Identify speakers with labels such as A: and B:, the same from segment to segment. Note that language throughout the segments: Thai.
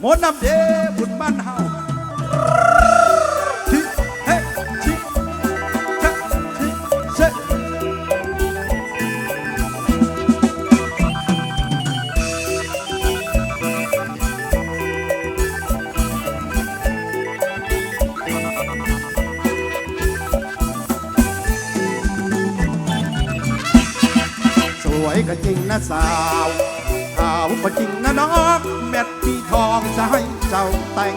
A: หมดน้ำเดบุญบ้านเฮาชิเฮ้ชิชะชิเซสวยก็จริงนะสาวขาวก็จริงนะน้อง องจะให้เจ้าแต่ง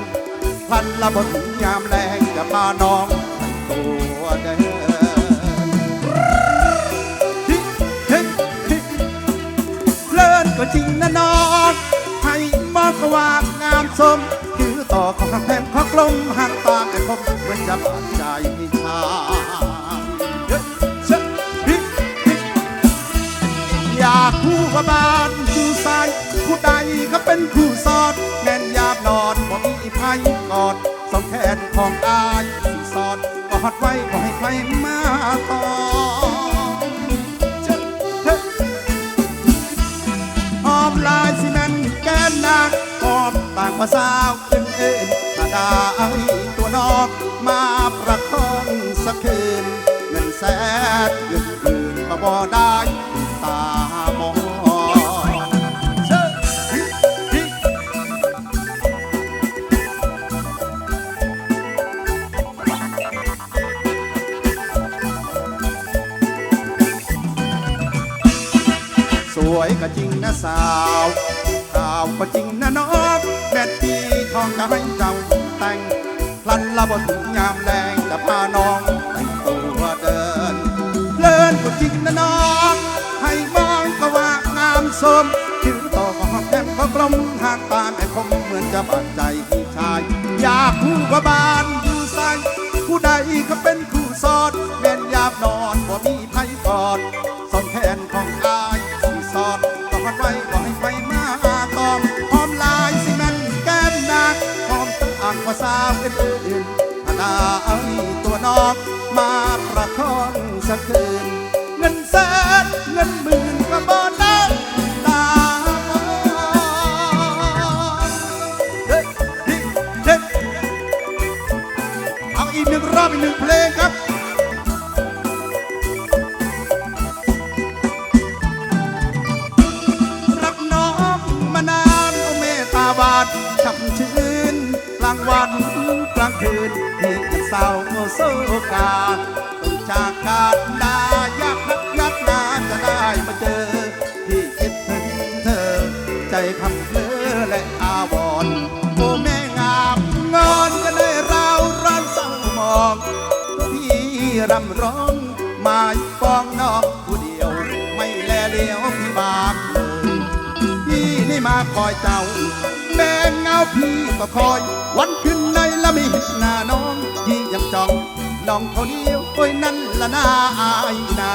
A: พลันละบนยามแรงจะพาน้องแต่งตัวเดินฮิฮิฮิเลิศก็จริงนะน้องให้มองกว่างงามสม คือต่อของแผ่นของลมห่างตาแต่คมเหมือนจะบาดใจชายเฮ้ชะฮิฮิอยากคู่กับบาน คู่ใสผู้ใดก็เป็นคู่สอด แม่นยามนอนบ่มีไผกอดสองแขนของอายสิสอดกอดไว้บ่ให้ใครมาตอหอมลายสิแม่นแก้มนางหอมต่างภาษาวเอินเอินถ้าได้ตัวนอกมาประคองสักคืนเงินแสนเงินหมื่นก็บ่ได้ สวยก็จริงนะสาวขาวก็จริงนะน้องแม่ตีทองจะให้เจ้าแต่งพลันละบนถึงยามแรงจะพาน้องแต่งตัวเดินเลินก็จริงนะน้องให้มองก็ว่างามสมถือต่อก็หอมแก้มก็กลมหางตาแม่คมเหมือนจะบาดใจพี่ชาย อยากคู่กับบานอยู่ใสผู้ใดก็เป็นคู่สอดแม่นยามนอนบ่มี นๆถ้าได้ตัวนอกมาประคองสักคืน เงินแสนเงินหมื่นก็บ่ได้ตาเฮ้ยเฮ้ยเฮ้ยเอาอีกหนึ่งรอบอีกหนึ่งเพลงครับรักน้องมานานโอเมตตาบาดช่ำชื่นกลางวัน ลางคืนที่ยังเศร้าโศกาต้องจากการดายากนักยักนาจะได้มาเจอ ที่คิดถึงเธอ ใจพังเพลอและอาวรณ์โอ้แม่งามงอนกันเลยเราร้อนเศร้ามองตัวพี่รำร้องมายปองน้องผู้เดียว ไม่แลเลี้ยวพี่บากเลยพี่นี่มาคอยเจ้าแม่เงาพี่ก็คอยวันขึ้น น้องเขาเดียวโอ้ยนั่นละนาอายนา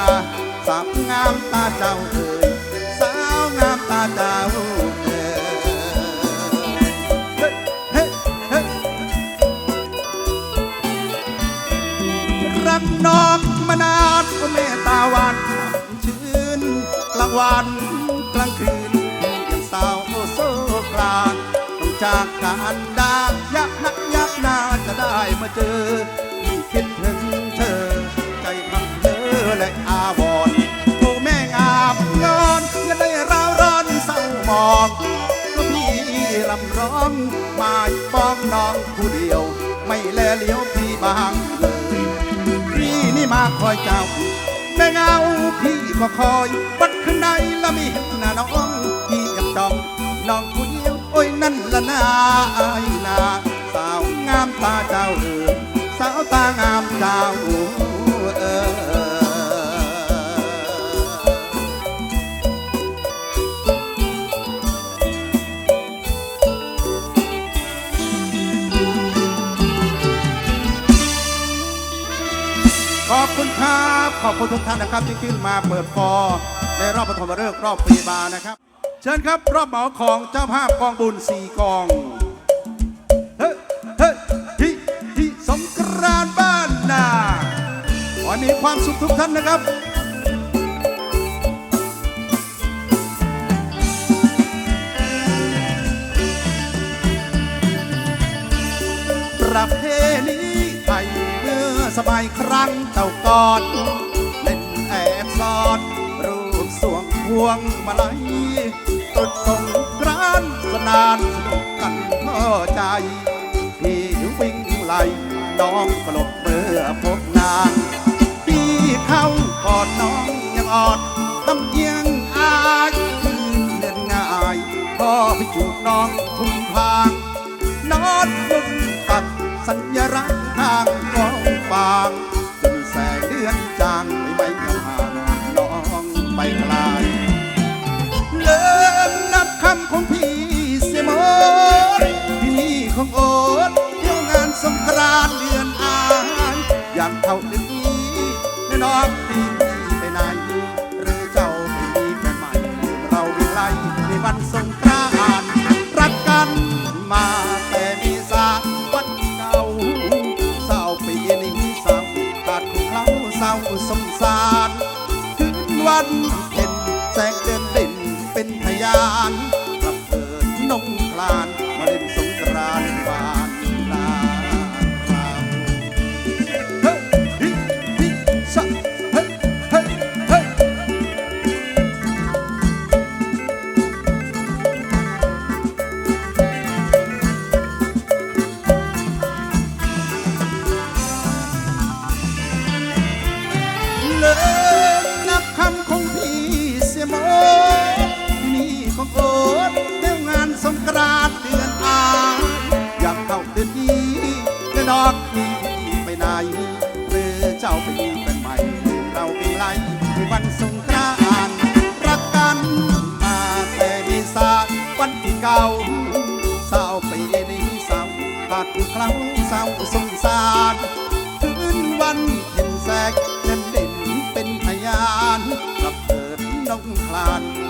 A: สาวงามตาเจ้าเอ่ยสาวงามตาเจ้าเอ่ยเฮ้เฮ้เฮ้รักน้องมานานก็เมตตาหวานชื่นกลางวันกลางคืนยังสาวโอโซกลางต้องจากการดายักนักยักหนาจะได้มาเจอ คิดถึงเธอ ใจพังเพลอและอาวรณ์โอ้แม่งามงอนอย่าได้ร้าวร้อนเศร้ามองก็พี่รำร้องมายปองน้องผู้เดียว ไม่แลเลี้ยวพี่บางเลยพี่นี่มาคอยเจ้าแม่เงาพี่ก็คอยบัดข้างในละมีเห็นหน้าน้องพี่ยังจองน้องผู้เดียวโอ้ยนั่นละนาย ตางามเจ้าเออขอบคุณครับ ขอบคุณทุกท่านนะครับ ที่ขึ้นมาเปิดฟอร์ในรอบปฐมฤกษ์รอบพยาบาลนะครับ เชิญครับ รอบเหมาของเจ้าภาพกองบุญสี่กอง ขอให้ความสุขทุกท่านนะครับประเพณีไทยเมื่อสมัยครั้งเจ้าก่อนเล่นแอบซ้อนรูปสวงพวงมาลัยตดสงกรานสนานสนุกกันพอใจ พี่วิ่งไล่น้องกลบเมื่อพบนาง พี่เข้ากอดน้องยังอ่อนตำเอียงอายคืนเดินง่ายพ่อไปจูบน้องทุ่มทางนอนนุ่มตัดสัญลักษณ์ทางกองฟางจนแสงเดือนจางไม่ไม่ยังห่างน้องไปไกลเลิกนับคำของพี่เสียหมดที่นี่ของโอ๊ตเที่ยวงานสงกรานต์เดือนอายอยากเข้าดือ น้อนพี่ไปไหนหรือเจ้าไม่มีแฟนใหม่ เราวิไลในวันสงกรานต์รักกันมาแต่มีสาวันเก่าเศร้าปีนี้เศร้าขาดของเขาเศร้าสงสารคืนวันเพ็ญแสงเดือนเด่นเป็นพยานกับเกิดนงคลาน เก่าเศร้าวปนี้เศร้าขาดเคล้าเศร้าสงสารคืนวันเห็นแสกเด่นเด่นเป็นพยานกับเกิดน้องคลาน